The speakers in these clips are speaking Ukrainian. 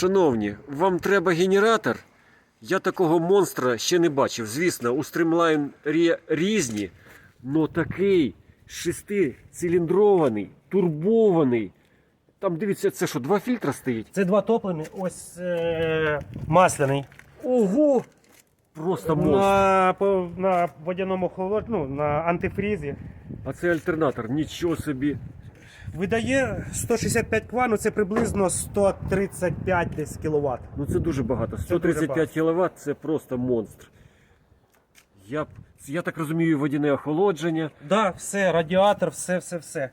Шановні, вам треба генератор? Я такого монстра ще не бачив. Звісно, у рі- різні, но такий шестициліндрований, турбований. Там дивіться, це що, два фільтра стоїть? Це два топлені, ось е, масляний. Ого! Просто монстр. На, по, на водяному холод, ну, на антифрізі. А це альтернатор, нічого собі. Видає 165 ква, ну це приблизно 135 десь кіловат. Ну це дуже багато. 135 кВт це просто монстр. Я, б- я так розумію, водяне охолодження. Да, все, радіатор, все, все, все.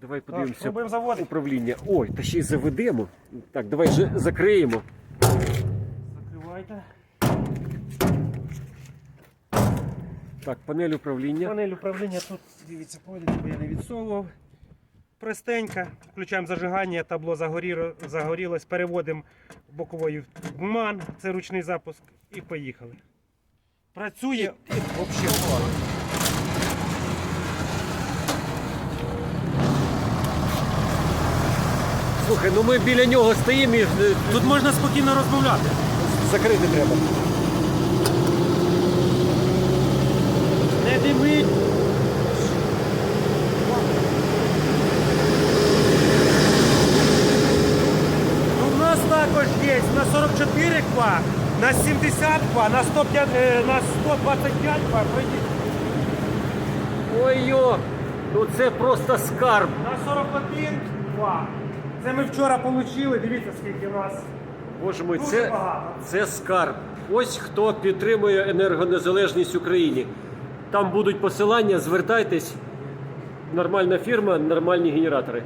Давай подивимося. пробуємо заводити. Управління. Ой, та ще й заведемо. Так, давай же закриємо. Закривайте. Так, панель управління. Панель управління тут, дивіться, бо я не відсовував. Простенька. Включаємо зажигання, табло загорілось, переводимо бокової в МАН, це ручний запуск, і поїхали. Працює і взагалі. Слухай, ну ми біля нього стоїмо і е, Тут можна спокійно розмовляти. закрити треба. Не димить. Ну, У нас також на 44 ква, на 70 ква, на 105, е, на 125 ква. Ой-йо! Ну це просто скарб. на 41 ква. Це ми вчора отримали, дивіться скільки у нас. Боже мой, Дуже це, багато. це скарб. Ось хто підтримує енергонезалежність України. Там будуть посилання, звертайтесь. Нормальна фірма, нормальні генератори.